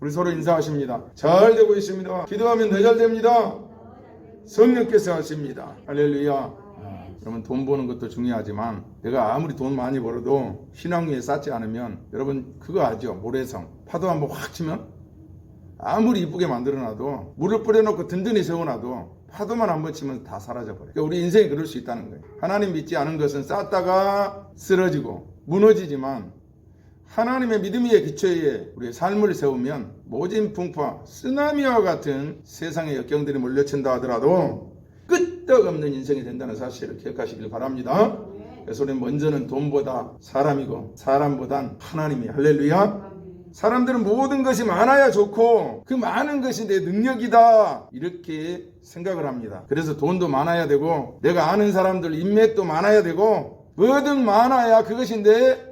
우리 서로 인사하십니다. 잘 되고 있습니다. 기도하면 더 잘 됩니다. 성령께서 하십니다. 할렐루야. 여러분 돈 버는 것도 중요하지만 내가 아무리 돈 많이 벌어도 신앙 위에 쌓지 않으면 여러분 그거 아죠 모래성 파도 한번 확 치면 아무리 이쁘게 만들어놔도 물을 뿌려놓고 든든히 세워놔도 파도만 한번 치면 다 사라져버려요 그러니까 우리 인생이 그럴 수 있다는 거예요 하나님 믿지 않은 것은 쌓다가 쓰러지고 무너지지만 하나님의 믿음 위에 기초에 우리의 삶을 세우면 모진 풍파 쓰나미와 같은 세상의 역경들이 몰려친다 하더라도 끄떡없는 인생이 된다는 사실을 기억하시길 바랍니다. 그래서 우리는 먼저는 돈보다 사람이고 사람보단 하나님이 할렐루야. 사람들은 모든 것이 많아야 좋고 그 많은 것이 내 능력이다 이렇게 생각을 합니다. 그래서 돈도 많아야 되고 내가 아는 사람들 인맥도 많아야 되고 뭐든 많아야 그것이 내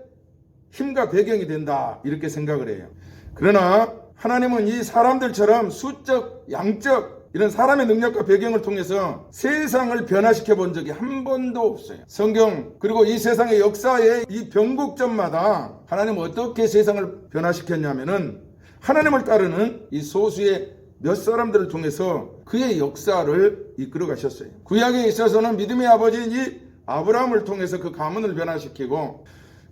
힘과 배경이 된다 이렇게 생각을 해요. 그러나 하나님은 이 사람들처럼 수적, 양적 이런 사람의 능력과 배경을 통해서 세상을 변화시켜 본 적이 한 번도 없어요. 성경 그리고 이 세상의 역사의 이 변곡점마다 하나님은 어떻게 세상을 변화시켰냐면은 하나님을 따르는 이 소수의 몇 사람들을 통해서 그의 역사를 이끌어 가셨어요. 구약에 있어서는 믿음의 아버지인 이 아브라함을 통해서 그 가문을 변화시키고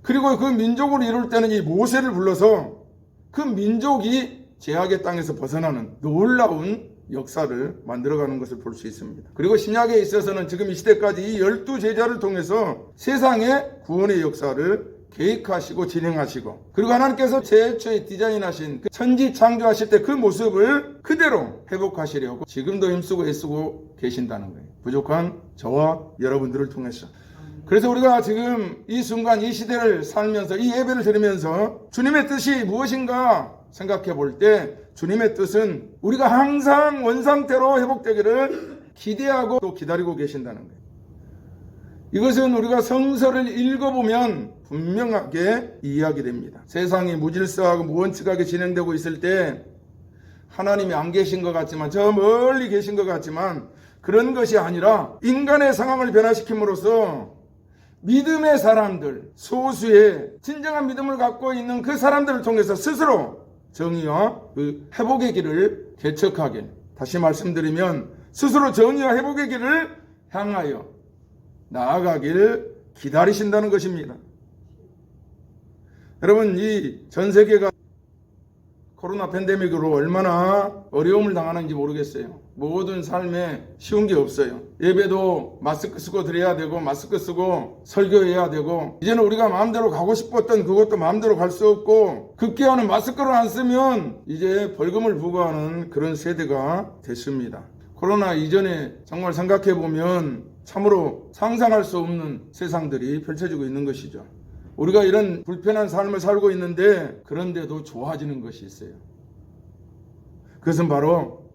그리고 그 민족을 이룰 때는 이 모세를 불러서 그 민족이 제약의 땅에서 벗어나는 놀라운 역사를 만들어가는 것을 볼 수 있습니다. 그리고 신약에 있어서는 지금 이 시대까지 이 열두 제자를 통해서 세상의 구원의 역사를 계획하시고 진행하시고 그리고 하나님께서 최초에 디자인하신 그 천지 창조하실 때 그 모습을 그대로 회복하시려고 지금도 힘쓰고 애쓰고 계신다는 거예요. 부족한 저와 여러분들을 통해서. 그래서 우리가 지금 이 순간 이 시대를 살면서 이 예배를 들으면서 주님의 뜻이 무엇인가 생각해 볼 때 주님의 뜻은 우리가 항상 원상태로 회복되기를 기대하고 또 기다리고 계신다는 거예요. 이것은 우리가 성서를 읽어보면 분명하게 이해하게 됩니다. 세상이 무질서하고 무원칙하게 진행되고 있을 때 하나님이 안 계신 것 같지만 저 멀리 계신 것 같지만 그런 것이 아니라 인간의 상황을 변화시킴으로써 믿음의 사람들, 소수의 진정한 믿음을 갖고 있는 그 사람들을 통해서 스스로 정의와 그 회복의 길을 개척하게. 다시 말씀드리면 스스로 정의와 회복의 길을 향하여 나아가길 기다리신다는 것입니다. 여러분, 이 전 세계가 코로나 팬데믹으로 얼마나 어려움을 당하는지 모르겠어요. 모든 삶에 쉬운 게 없어요. 예배도 마스크 쓰고 드려야 되고, 마스크 쓰고 설교해야 되고, 이제는 우리가 마음대로 가고 싶었던 그것도 마음대로 갈 수 없고, 급기야는 마스크를 안 쓰면 이제 벌금을 부과하는 그런 세대가 됐습니다. 코로나 이전에 정말 생각해 보면 참으로 상상할 수 없는 세상들이 펼쳐지고 있는 것이죠. 우리가 이런 불편한 삶을 살고 있는데 그런데도 좋아지는 것이 있어요. 그것은 바로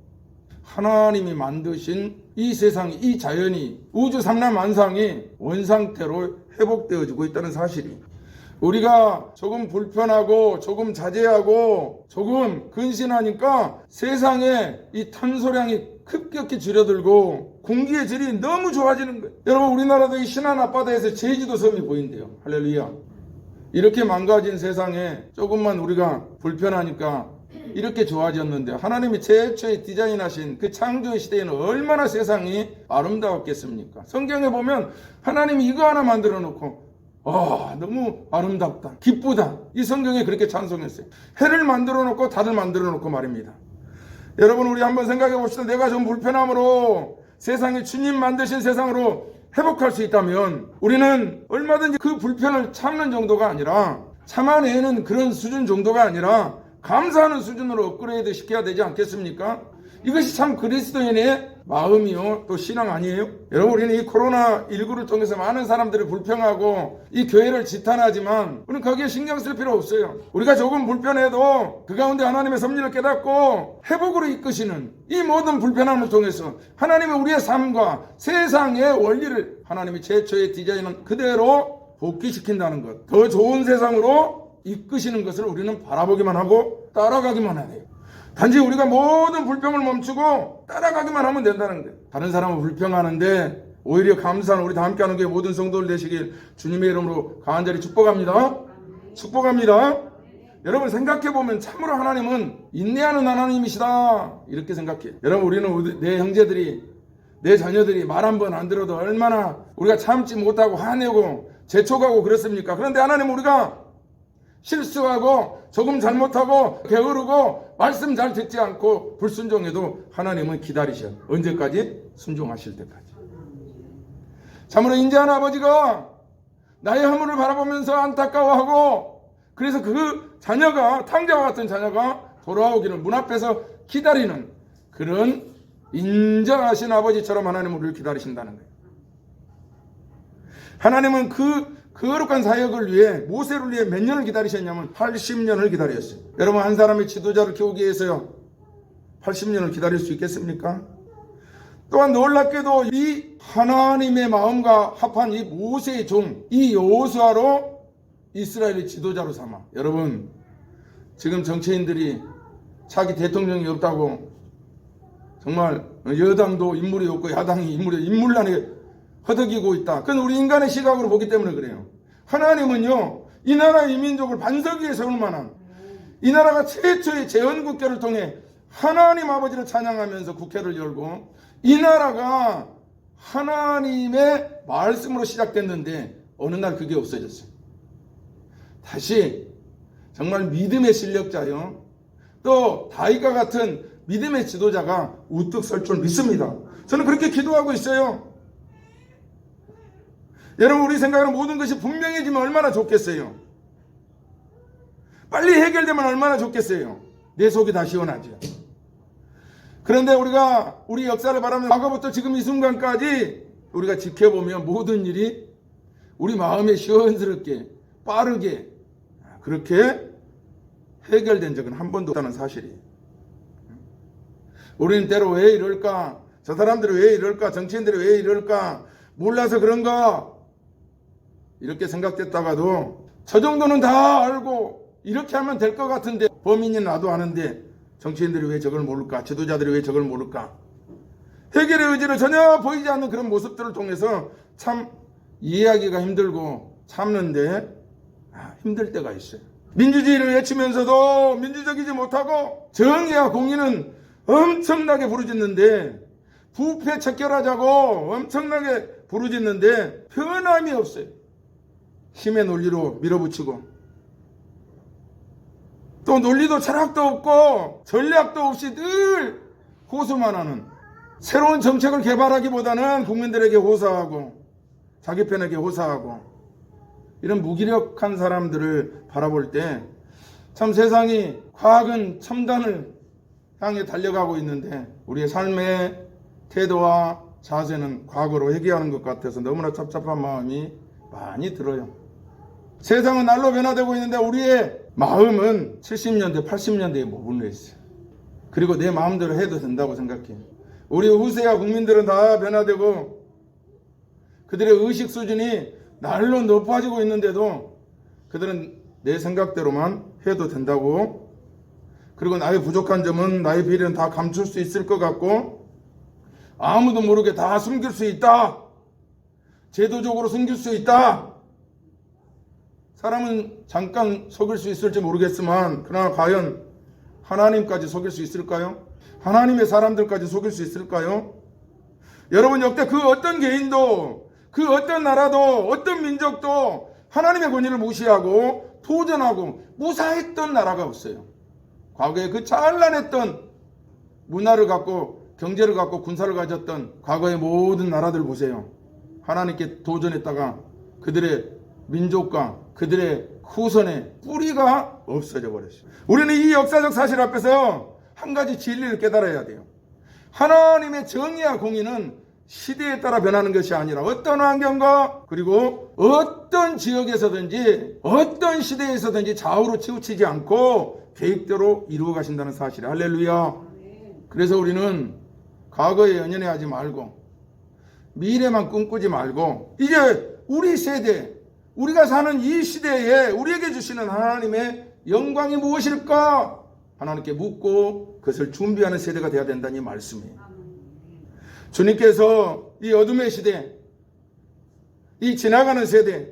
하나님이 만드신 이 세상이 이 자연이 우주 삼란 만상이 원상태로 회복되어지고 있다는 사실이 우리가 조금 불편하고 조금 자제하고 조금 근신하니까 세상에 이 탄소량이 급격히 줄어들고 공기의 질이 너무 좋아지는 거예요. 여러분 우리나라도 이 신안 앞바다에서 제주도 섬이 보인대요. 할렐루야. 이렇게 망가진 세상에 조금만 우리가 불편하니까 이렇게 좋아졌는데 하나님이 최초에 디자인하신 그 창조 시대에는 얼마나 세상이 아름다웠겠습니까? 성경에 보면 하나님이 이거 하나 만들어 놓고 아 너무 아름답다 기쁘다. 이 성경에 그렇게 찬송했어요. 해를 만들어 놓고 달을 만들어 놓고 말입니다. 여러분 우리 한번 생각해 봅시다. 내가 좀 불편함으로 세상에 주님 만드신 세상으로 회복할 수 있다면 우리는 얼마든지 그 불편을 참는 정도가 아니라 참아내는 그런 수준 정도가 아니라 감사하는 수준으로 업그레이드 시켜야 되지 않겠습니까? 이것이 참 그리스도인의 마음이요. 또 신앙 아니에요? 여러분 우리는 이 코로나 19를 통해서 많은 사람들이 불평하고 이 교회를 지탄하지만 우리는 거기에 신경 쓸 필요 없어요. 우리가 조금 불편해도 그 가운데 하나님의 섭리를 깨닫고 회복으로 이끄시는 이 모든 불편함을 통해서 하나님의 우리의 삶과 세상의 원리를 하나님이 최초의 디자인은 그대로 복귀시킨다는 것. 더 좋은 세상으로 이끄시는 것을 우리는 바라보기만 하고 따라가기만 돼요 단지 우리가 모든 불평을 멈추고 따라가기만 하면 된다는 거예요. 다른 사람은 불평하는데 오히려 감사하는 우리 다 함께 하는 게 모든 성도들 되시길 주님의 이름으로 간절히 축복합니다. 축복합니다. 여러분 생각해 보면 참으로 하나님은 인내하는 하나님이시다 이렇게 생각해. 여러분 우리는 우리- 내 형제들이 내 자녀들이 말 한 번 안 들어도 얼마나 우리가 참지 못하고 화내고 재촉하고 그렇습니까? 그런데 하나님 우리가 실수하고 조금 잘못하고 게으르고 말씀 잘 듣지 않고 불순종해도 하나님은 기다리셔. 언제까지? 순종하실 때까지. 참으로 인자한 아버지가 나의 허물을 바라보면서 안타까워하고 그래서 그 자녀가 탕자와 같은 자녀가 돌아오기를 문 앞에서 기다리는 그런 인정하신 아버지처럼 하나님 우리를 기다리신다는 거예요. 하나님은 그 거룩한 사역을 위해 모세를 위해 몇 년을 기다리셨냐면 80년을 기다렸어요. 여러분 한 사람의 지도자를 키우기 위해서요. 80년을 기다릴 수 있겠습니까? 또한 놀랍게도 이 하나님의 마음과 합한 이 모세의 종, 이 여호수아로 이스라엘의 지도자로 삼아. 여러분, 지금 정치인들이 자기 대통령이 없다고 정말 여당도 인물이 없고 야당이 인물이 인물난에 허덕이고 있다. 그건 우리 인간의 시각으로 보기 때문에 그래요. 하나님은요, 이 나라의 이민족을 반석 위에 세울 만한 이 나라가 최초의 재헌국회를 통해 하나님 아버지를 찬양하면서 국회를 열고 이 나라가 하나님의 말씀으로 시작됐는데 어느 날 그게 없어졌어요. 다시 정말 믿음의 실력자요. 또 다윗과 같은 믿음의 지도자가 우뚝 설 줄 믿습니다. 저는 그렇게 기도하고 있어요. 여러분 우리 생각으로 모든 것이 분명해지면 얼마나 좋겠어요. 빨리 해결되면 얼마나 좋겠어요. 내 속이 다 시원하죠. 그런데 우리가 우리 역사를 바라보면 과거부터 지금 이 순간까지 우리가 지켜보면 모든 일이 우리 마음에 시원스럽게 빠르게 그렇게 해결된 적은 한 번도 없다는 사실이에요. 우리는 때로 왜 이럴까? 저 사람들이 왜 이럴까? 정치인들이 왜 이럴까? 몰라서 그런가? 이렇게 생각됐다가도 저 정도는 다 알고 이렇게 하면 될 것 같은데 범인이 나도 아는데 정치인들이 왜 저걸 모를까? 지도자들이 왜 저걸 모를까? 해결의 의지를 전혀 보이지 않는 그런 모습들을 통해서 참 이해하기가 힘들고 참는데 아, 힘들 때가 있어요. 민주주의를 외치면서도 민주적이지 못하고 정의와 공의는 엄청나게 부르짖는데 부패 척결하자고 엄청나게 부르짖는데 변함이 없어요. 힘의 논리로 밀어붙이고 또 논리도 철학도 없고 전략도 없이 늘 호소만 하는 새로운 정책을 개발하기보다는 국민들에게 호소하고 자기 편에게 호소하고 이런 무기력한 사람들을 바라볼 때 참 세상이 과학은 첨단을 향해 달려가고 있는데 우리의 삶의 태도와 자세는 과거로 회귀하는 것 같아서 너무나 찹찹한 마음이 많이 들어요. 세상은 날로 변화되고 있는데 우리의 마음은 70년대, 80년대에 머물러 있어요. 그리고 내 마음대로 해도 된다고 생각해. 우리 후세와 국민들은 다 변화되고 그들의 의식 수준이 날로 높아지고 있는데도 그들은 내 생각대로만 해도 된다고 그리고 나의 부족한 점은 나의 비리는 다 감출 수 있을 것 같고 아무도 모르게 다 숨길 수 있다. 제도적으로 숨길 수 있다. 사람은 잠깐 속일 수 있을지 모르겠지만 그러나 과연 하나님까지 속일 수 있을까요? 하나님의 사람들까지 속일 수 있을까요? 여러분 역대 그 어떤 개인도 그 어떤 나라도 어떤 민족도 하나님의 권위를 무시하고 도전하고 무사했던 나라가 없어요. 과거에 그 찬란했던 문화를 갖고 경제를 갖고 군사를 가졌던 과거의 모든 나라들 보세요. 하나님께 도전했다가 그들의 민족과 그들의 후손의 뿌리가 없어져 버렸어요. 우리는 이 역사적 사실 앞에서 한 가지 진리를 깨달아야 돼요. 하나님의 정의와 공의는 시대에 따라 변하는 것이 아니라 어떤 환경과 그리고 어떤 지역에서든지 어떤 시대에서든지 좌우로 치우치지 않고 계획대로 이루어 가신다는 사실. 할렐루야. 그래서 우리는 과거에 연연해 하지 말고 미래만 꿈꾸지 말고 이제 우리 세대 우리가 사는 이 시대에 우리에게 주시는 하나님의 영광이 무엇일까? 하나님께 묻고 그것을 준비하는 세대가 되어야 된다는 이 말씀이에요. 주님께서 이 어둠의 시대, 이 지나가는 세대,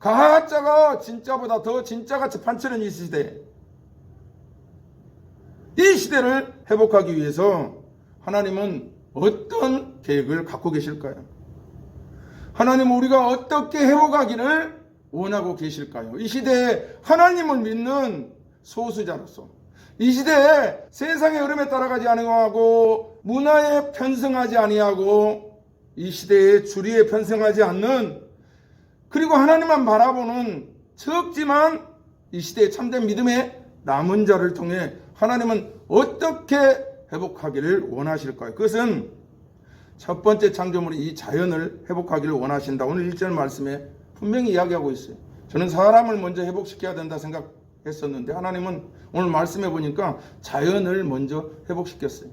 가짜가 진짜보다 더 진짜같이 판치는 이 시대. 이 시대를 회복하기 위해서 하나님은 어떤 계획을 갖고 계실까요? 하나님은 우리가 어떻게 회복하기를 원하고 계실까요? 이 시대에 하나님을 믿는 소수자로서 이 시대에 세상의 흐름에 따라가지 아니하고 문화에 편승하지 아니하고 이 시대의 주리에 편승하지 않는 그리고 하나님만 바라보는 적지만 이 시대의 참된 믿음의 남은 자를 통해 하나님은 어떻게 회복하기를 원하실까요? 그것은 첫 번째 창조물이 이 자연을 회복하기를 원하신다. 오늘 1절 말씀에 분명히 이야기하고 있어요. 저는 사람을 먼저 회복시켜야 된다 생각했었는데 하나님은 오늘 말씀해 보니까 자연을 먼저 회복시켰어요.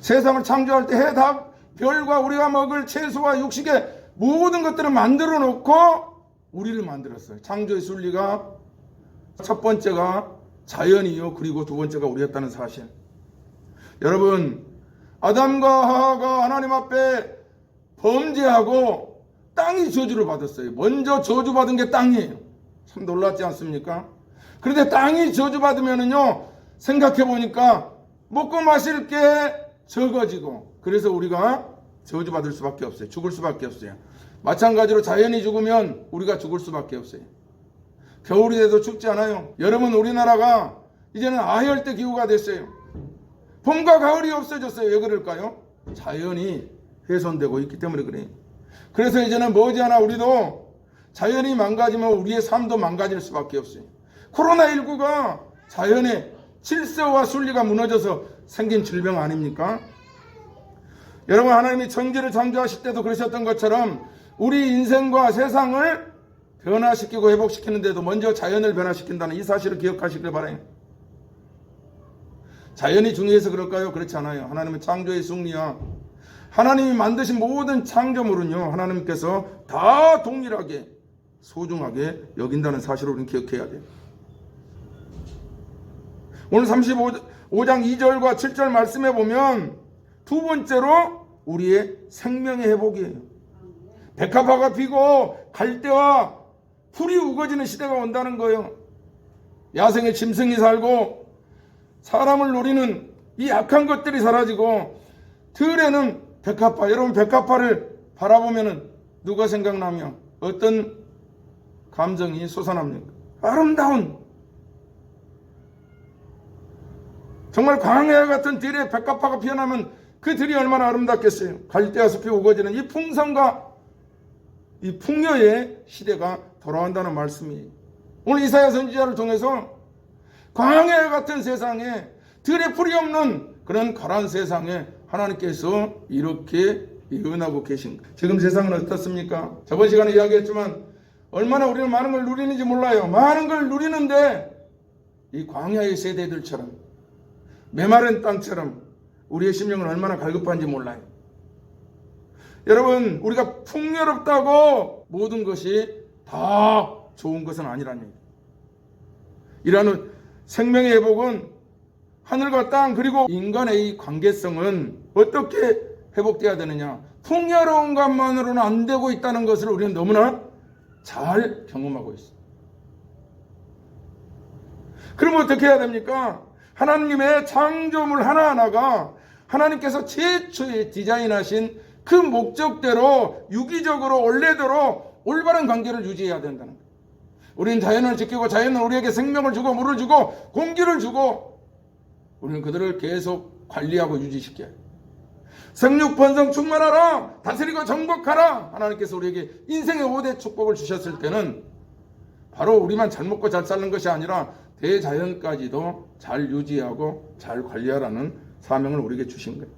세상을 창조할 때 해답, 별과 우리가 먹을 채소와 육식의 모든 것들을 만들어 놓고 우리를 만들었어요. 창조의 순리가 첫 번째가 자연이요. 그리고 두 번째가 우리였다는 사실. 여러분, 아담과 하하가 하나님 앞에 범죄하고 땅이 저주를 받았어요. 먼저 저주받은 게 땅이에요. 참 놀랍지 않습니까? 그런데 땅이 저주받으면은요, 생각해 보니까 먹고 마실 게 적어지고, 그래서 우리가 저주받을 수밖에 없어요. 죽을 수밖에 없어요. 마찬가지로 자연이 죽으면 우리가 죽을 수밖에 없어요. 겨울이 돼도 춥지 않아요. 여러분, 우리나라가 이제는 아열대 기후가 됐어요. 봄과 가을이 없어졌어요. 왜 그럴까요? 자연이 훼손되고 있기 때문에 그래요. 그래서 이제는 머지않아 우리도 자연이 망가지면 우리의 삶도 망가질 수밖에 없어요. 코로나19가 자연의 질서와 순리가 무너져서 생긴 질병 아닙니까? 여러분 하나님이 천지를 창조하실 때도 그러셨던 것처럼 우리 인생과 세상을 변화시키고 회복시키는데도 먼저 자연을 변화시킨다는 이 사실을 기억하시길 바라요. 자연이 중요해서 그럴까요? 그렇지 않아요. 하나님은 창조의 승리야. 하나님이 만드신 모든 창조물은요, 하나님께서 다 동일하게 소중하게 여긴다는 사실을 우리는 기억해야 돼요. 오늘 35장 2절과 7절 말씀해 보면 두 번째로 우리의 생명의 회복이에요. 백합화가 피고 갈대와 풀이 우거지는 시대가 온다는 거예요. 야생의 짐승이 살고 사람을 노리는 이 악한 것들이 사라지고 들에는 백합화. 여러분 백합화를 바라보면은 누가 생각나며 어떤 감정이 솟아납니까? 아름다운 정말 광야 같은 들에 백합화가 피어나면 그 들이 얼마나 아름답겠어요. 갈대와 숲이 우거지는 이 풍성과 이 풍요의 시대가 돌아온다는 말씀이에요. 오늘 이사야 선지자를 통해서 광야 같은 세상에 들에 풀이 없는 그런 가란 세상에 하나님께서 이렇게 예언하고 계신 거예요. 지금 세상은 어떻습니까? 저번 시간에 이야기했지만 얼마나 우리는 많은 걸 누리는지 몰라요. 많은 걸 누리는데 이 광야의 세대들처럼 메마른 땅처럼 우리의 심령은 얼마나 갈급한지 몰라요. 여러분, 우리가 풍요롭다고 모든 것이 다 좋은 것은 아니라는 얘기예요. 이라는 생명의 회복은 하늘과 땅 그리고 인간의 이 관계성은 어떻게 회복돼야 되느냐? 풍요로운 것만으로는 안 되고 있다는 것을 우리는 너무나 잘 경험하고 있어요. 그럼 어떻게 해야 됩니까? 하나님의 창조물 하나하나가 하나님께서 최초에 디자인하신 그 목적대로 유기적으로 원래대로 올바른 관계를 유지해야 된다는 거예요. 우리는 자연을 지키고 자연은 우리에게 생명을 주고 물을 주고 공기를 주고 우리는 그들을 계속 관리하고 유지시켜야 해요. 생육 번성 충만하라 다스리고 정복하라 하나님께서 우리에게 인생의 5대 축복을 주셨을 때는 바로 우리만 잘 먹고 잘 사는 것이 아니라 대자연까지도 잘 유지하고 잘 관리하라는 사명을 우리에게 주신 거예요.